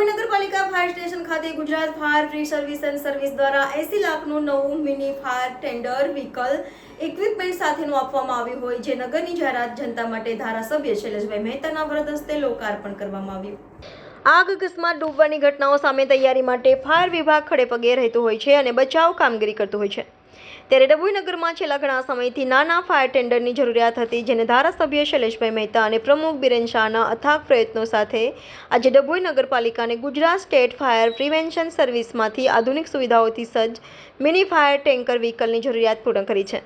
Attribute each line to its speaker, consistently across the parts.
Speaker 1: ડભોઈ નગરપાલિકા fire station ખાતે Gujarat fire free service and service દ્વારા એસી લાખનું નવું mini fire tender vehicle equipment સાથેનું આપવામાં આવ્યું હોય, જે નગરની જાહેરાત જનતા માટે ધારાસભ્ય શૈલેષભાઈ મહેતાના વ્રત હસ્તે લોકાર્પણ કરવામાં આવ્યું. આગ, અકસ્માત, ડૂબવાની ઘટનાઓ સામે તૈયારી માટે ફાયર વિભાગ ખડેપગે રહેતું હોય છે અને બચાવ કામગીરી કરતું હોય છે. ત્યારે ડભોઈ નગરમાં છેલ્લા ઘણા સમયથી નાના ફાયર ટેન્ડરની જરૂરિયાત હતી, જેને ધારાસભ્ય શૈલેષભાઈ મહેતા અને પ્રમુખ બિરેન શાહના અથાગ પ્રયત્નો સાથે આજે ડભોઈ નગરપાલિકાને ગુજરાત સ્ટેટ ફાયર પ્રિવેન્શન સર્વિસમાંથી આધુનિક સુવિધાઓથી સજ્જ મિની ફાયર ટેન્કર વ્હીકલની જરૂરિયાત પૂર્ણ કરી છે.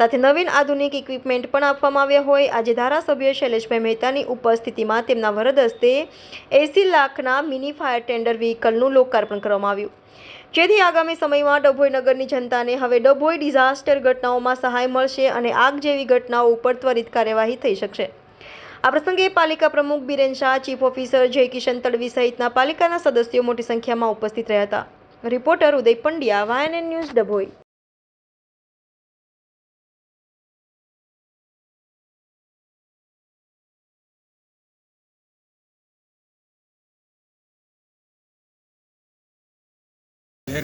Speaker 1: સાથે નવીન આધુનિક ઇક્વિપમેન્ટ પણ આપવામાં આવ્યા હોય. આજે ધારાસભ્ય શૈલેષભાઈ મહેતાની ઉપસ્થિતિમાં તેમના વરદ હસ્તે એસી લાખના મિની ફાયર ટેન્ડર વ્હીકલનું લોકાર્પણ કરવામાં આવ્યું. જેથી આગામી સમયમાં ડભોઈ નગરની જનતાને હવે ડભોઈ ડિઝાસ્ટર ઘટનાઓમાં સહાય મળશે અને આગ જેવી ઘટનાઓ ઉપર ત્વરિત કાર્યવાહી થઈ શકશે. આ પ્રસંગે પાલિકા પ્રમુખ બિરેન શાહ, ચીફ ઓફિસર જય કિશન તડવી સહિતના પાલિકાના સદસ્યો મોટી સંખ્યામાં ઉપસ્થિત રહ્યા હતા. Reporter Uday Pandya, YNN news Dabhoi.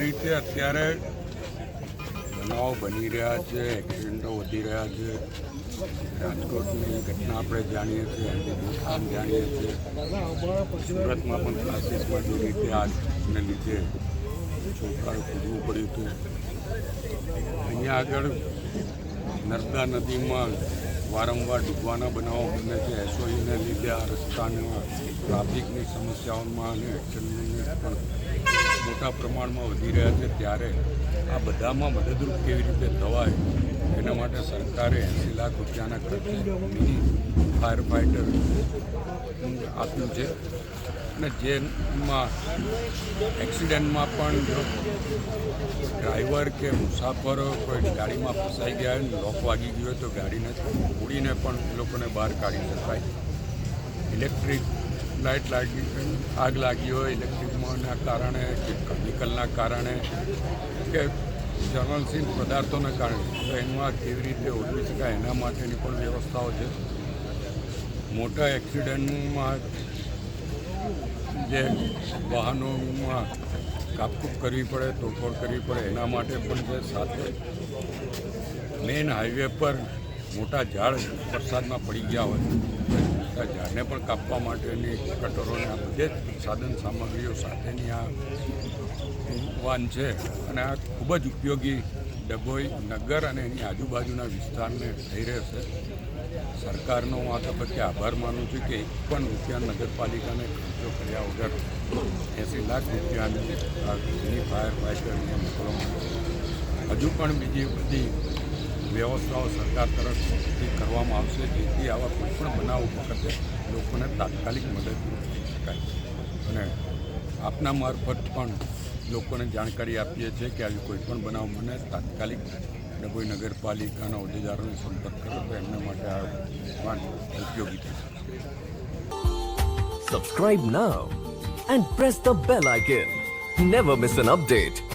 Speaker 2: રીતે અત્યારે બનાવ બની રહ્યા છે એક્સિડન્ટો વધી રહ્યા છે. રાજકોટની ઘટના આપણે જાણીએ છીએ હિન્દુસ્તાન જાણીએ છીએ. સુરતમાં પણ ક્લાસીસમાં જે રીતે આજને લીધે છોકરાએ કૂદવું પડ્યું હતું. અહીંયા આગળ નર્મદા નદીમાં વારંવાર ડૂબવાના બનાવો બને છે. એસઓઈને લીધે આ રસ્તાના, ટ્રાફિકની સમસ્યાઓમાં અને એક્સિડન્ટની પણ મોટા પ્રમાણમાં વધી રહ્યા છે. ત્યારે આ બધામાં મદદરૂપ કેવી રીતે થવાય, એના માટે સરકારે એંસી લાખ રૂપિયાના ખર્ચે મિની ફાયર ફાઇટર આપ્યું છે. અને જેમાં એક્સિડન્ટમાં પણ જો ડ્રાઈવર કે મુસાફરો કોઈ ગાડીમાં ફસાઈ ગયા હોય લોક વાગી ગયો તો ગાડીને ઉડીને પણ લોકોને બહાર કાઢી શકાય. ઇલેક્ટ્રિક લાઇટ લાગી, આગ લાગી હોય ઇલેક્ટ્રિકમાંના કારણે કે કેમિકલના કારણે કે જર્નલસીન પદાર્થોના કારણે, તો એમાં કેવી રીતે ઓળખી શકાય એના માટેની પણ વ્યવસ્થાઓ છે. મોટા એક્સિડન્ટમાં જે વાહનોમાં કાપકૂપ કરવી પડે, તોડફોડ કરવી પડે, એના માટે પણ છે સાથે મેઇન હાઈવે પર મોટા ઝાડ વરસાદમાં પડી ગયા હોય, મોટા ઝાડને પણ કાપવા માટેની કટરોને આ બધે જ સાધન સામગ્રીઓ સાથેની આ વાન છે અને આ ખૂબ જ ઉપયોગી ડભોઈ નગર અને એની આજુબાજુના વિસ્તારને થઈ રહેશે સરકારનો હું આ તબક્કે આભાર માનું છું કે એક પણ રૂપિયા નગરપાલિકાને ખર્ચો કર્યા વગર એંસી લાખ રૂપિયાને મિની ફાયર ફાઇટરને મોકલવામાં હજુ પણ બીજી બધી વ્યવસ્થાઓ સરકાર તરફથી કરવામાં આવશે, જેથી આવા કોઈ પણ બનાવ વખતે લોકોને તાત્કાલિક મદદ કરી શકાય. અને આપના મારફત પણ લોકોને જાણકારી આપીએ છીએ કે આવી કોઈ પણ બનાવ મને તાત્કાલિક ડભોઈ નગરપાલિકાના હોદ્દેદારોને સંપર્ક કરો તો એમના માટે આ વાન ઉપયોગી થશે
Speaker 3: Subscribe now and press the bell icon never miss an update.